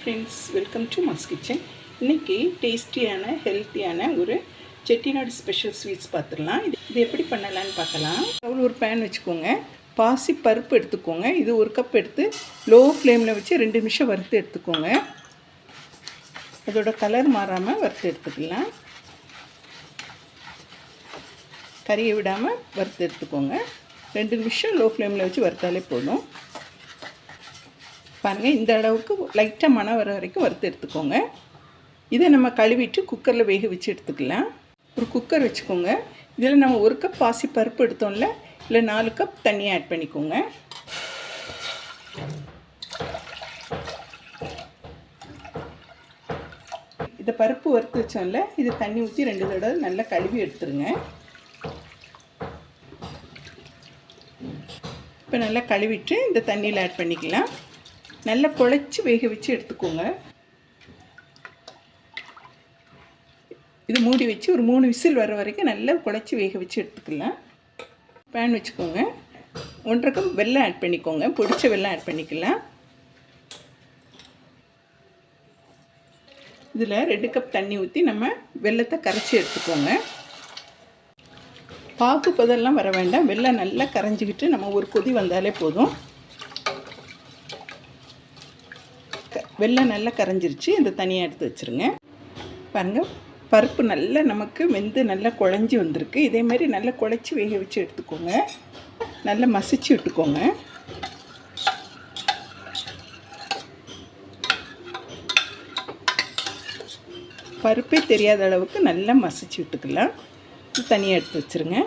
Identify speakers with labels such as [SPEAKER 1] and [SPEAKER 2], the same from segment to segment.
[SPEAKER 1] Friends welcome to mass kitchen இன்றைக்கி டேஸ்டியான ஹெல்த்தியான ஒரு செட்டிநாடு ஸ்பெஷல் ஸ்வீட்ஸ் பார்த்துடலாம். இது இது எப்படி பண்ணலான்னு பார்க்கலாம். அவ்வளோ ஒரு பேன் வச்சுக்கோங்க. பாசி பருப்பு எடுத்துக்கோங்க. இது ஒரு கப் எடுத்து லோ ஃப்ளேமில் வச்சு ரெண்டு நிமிஷம் வறுத்து எடுத்துக்கோங்க. அதோட கலர் மாறாமல் வறுத்து எடுத்துக்கலாம். கறியை விடாமல் வறுத்து எடுத்துக்கோங்க. ரெண்டு நிமிஷம் லோ ஃப்ளேமில் வச்சு வறுத்தாலே போதும். பாருங்கள் இந்த அளவுக்கு லைட்டாக மனம் வர வரைக்கும் வறுத்து எடுத்துக்கோங்க. இதை நம்ம கழுவிட்டு குக்கரில் வேக வச்சு எடுத்துக்கலாம். ஒரு குக்கர் வச்சுக்கோங்க. இதில் நம்ம ஒரு கப் பாசி பருப்பு எடுத்தோம்ல இல்லை நாலு கப் தண்ணி ஆட் பண்ணிக்கோங்க. இதை பருப்பு வறுத்து வச்சோம்ல இது தண்ணி ஊற்றி ரெண்டு தடவை நல்லா கழுவி எடுத்துருங்க. இப்போ நல்லா கழுவிட்டு இந்த தண்ணியில் ஆட் பண்ணிக்கலாம். நல்லா குழைச்சி வேக வச்சு எடுத்துக்கோங்க. இது மூடி வச்சு ஒரு மூணு விசில் வர வரைக்கும் நல்லா குழைச்சி வேக வச்சு எடுத்துக்கலாம். பேன் வச்சுக்கோங்க. ஒன்றரை கப் வெள்ளம் ஆட் பண்ணிக்கோங்க. பொடிச்ச வெள்ளம் ஆட் பண்ணிக்கலாம். இதில் ரெண்டு கப் தண்ணி ஊற்றி நம்ம வெள்ளத்தை கரைச்சி எடுத்துக்கோங்க. பாக்கு பதெல்லாம் வர வேண்டாம். வெள்ளம் நல்லா கரைஞ்சிக்கிட்டு நம்ம ஒரு கொதி வந்தாலே போதும். வெள்ளம் நல்லா கரைஞ்சிருச்சு. இந்த தனியாக எடுத்து வச்சுருங்க. பாருங்கள் பருப்பு நல்லா நமக்கு வெந்து நல்லா குழஞ்சி வந்திருக்கு. இதே மாதிரி நல்லா குழச்சி வேக வச்சு எடுத்துக்கோங்க. நல்லா மசிச்சு விட்டுக்கோங்க. பருப்பே தெரியாத அளவுக்கு நல்லா மசிச்சு விட்டுக்கலாம். தனியாக எடுத்து வச்சுருங்க.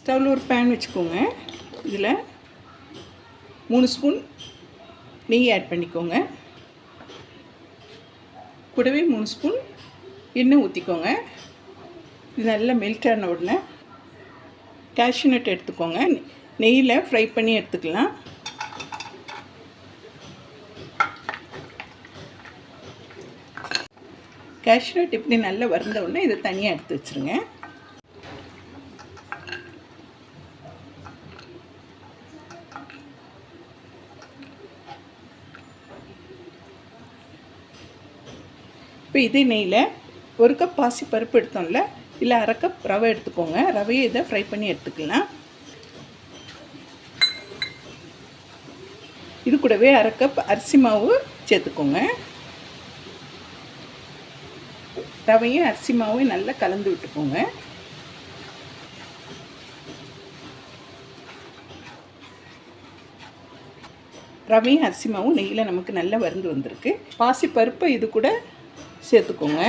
[SPEAKER 1] ஸ்டவ்வில் ஒரு பேன் வச்சுக்கோங்க. இதில் மூணு ஸ்பூன் நெய் ஆட் பண்ணிக்கோங்க. கூடவே மூணு ஸ்பூன் எண்ணெய் ஊற்றிக்கோங்க இது நல்லா மெல்ட் ஆன உடனே கேஷ்யூ நட் எடுத்துக்கோங்க. நெய்யில் ஃப்ரை பண்ணி எடுத்துக்கலாம். கேஷ்யூ நட் இப்படி நல்லா வறந்த உடனே இதை தனியாக எடுத்து வச்சுருங்க. இப்போ இதே நெய்யில் ஒரு கப் பாசி பருப்பு எடுத்தோம்ல இல்லை அரை கப் ரவை எடுத்துக்கோங்க. ரவையை இதை ஃப்ரை பண்ணி எடுத்துக்கலாம். இது கூடவே அரை கப் அரிசி மாவு சேர்த்துக்கோங்க. ரவையும் அரிசி மாவையும் நல்லா கலந்து விட்டுக்கோங்க. ரவையும் அரிசி மாவும் நெய்யில் நமக்கு நல்லா வருந்து வந்திருக்கு. பாசி பருப்பை இது கூட சேர்த்துக்கோங்க.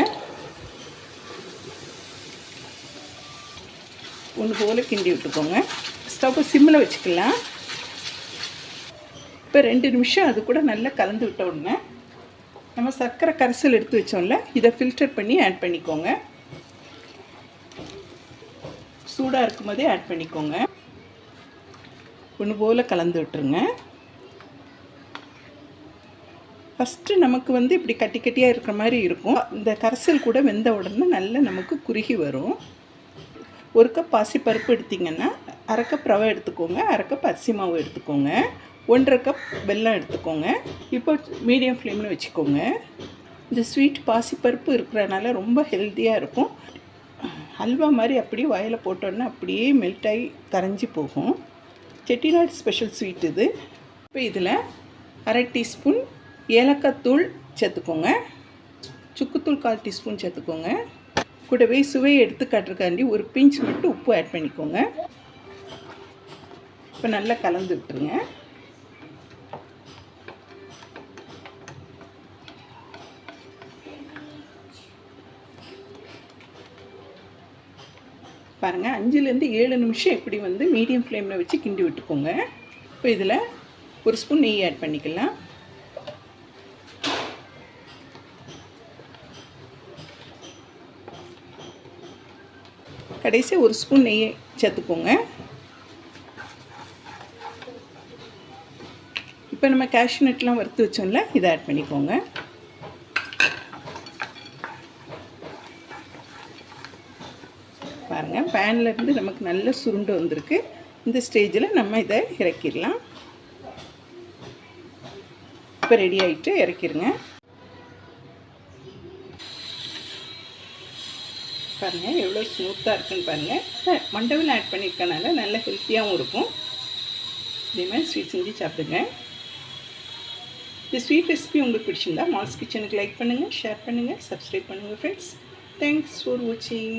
[SPEAKER 1] ஒன்று போல் கிண்டி விட்டுக்கோங்க. ஸ்டவ்வை சிம்மில் வச்சுக்கலாம். இப்போ ரெண்டு நிமிஷம் அது கூட நல்லா கலந்து விட்ட உடனே நம்ம சர்க்கரை கரைசல் எடுத்து வச்சோம்ல இதை ஃபில்டர் பண்ணி ஆட் பண்ணிக்கோங்க. சூடாக இருக்கும் போதே ஆட் பண்ணிக்கோங்க. ஒன்று போல் கலந்து விட்டுருங்க. ஃபஸ்ட்டு நமக்கு வந்து இப்படி கட்டி கட்டியாக இருக்கிற மாதிரி இருக்கும். இந்த கரைசல் கூட வெந்த உடனே நல்லா நமக்கு குறுகி வரும். ஒரு கப் பாசி பருப்பு எடுத்திங்கன்னா அரை கப் ரவை எடுத்துக்கோங்க அரை கப் அரிசி மாவு எடுத்துக்கோங்க ஒன்றரை கப் வெல்லம் எடுத்துக்கோங்க. இப்போ மீடியம் ஃப்ளேமில் வச்சுக்கோங்க. இந்த ஸ்வீட் பாசிப்பருப்பு இருக்கிறனால ரொம்ப ஹெல்த்தியாக இருக்கும். அல்வா மாதிரி அப்படியே வாயில் போட்டோன்னா அப்படியே மெல்ட் ஆகி கரைஞ்சி போகும். செட்டிநாடு ஸ்பெஷல் ஸ்வீட் இது. இப்போ இதில் அரை டீஸ்பூன் ஏலக்காய் தூள் சேர்த்துக்கோங்க. சுக்குத்தூள் கால் டீஸ்பூன் சேர்த்துக்கோங்க. கூடவே சுவையை எடுத்து காட்டுறக்காண்டி ஒரு பிஞ்ச் மட்டும் உப்பு ஆட் பண்ணிக்கோங்க. இப்போ நல்லா கலந்து விட்டுருங்க. பாருங்கள் அஞ்சுலேருந்து ஏழு நிமிஷம் இப்படி வந்து மீடியம் ஃப்ளேமில் வச்சு கிண்டி விட்டுக்கோங்க. இப்போ இதில் ஒரு ஸ்பூன் நெய் ஆட் பண்ணிக்கலாம். கடைசி ஒரு ஸ்பூன் நெய் சேர்த்துக்கோங்க. இப்போ நம்ம கேஷ்யூ நட்லாம் வறுத்து வச்சோம்ல இதை ஆட் பண்ணிக்கோங்க. பாருங்கள் பேன்லேருந்து நமக்கு நல்ல சுருண்டு வந்திருக்கு. இந்த ஸ்டேஜில் நம்ம இதை இறக்கிடலாம். இப்போ ரெடி ஆகிட்டு இறக்கிடுங்க பாருங்கள் எவ்வளோ ஸ்மூத்தாக இருக்குன்னு பாருங்கள் மண்டவில் ஆட் பண்ணியிருக்கனால நல்ல ஹெல்த்தியாகவும் இருக்கும். இதே மாதிரி ஸ்வீட் செஞ்சு சாப்பிடுங்க. இந்த ஸ்வீட் ரெசிபி உங்களுக்கு பிடிச்சிருந்தா மால்ஸ் கிச்சனுக்கு லைக் பண்ணுங்கள் ஷேர் பண்ணுங்கள் சப்ஸ்கிரைப் பண்ணுங்கள் ஃப்ரெண்ட்ஸ் தேங்க்ஸ் ஃபார் வாட்சிங்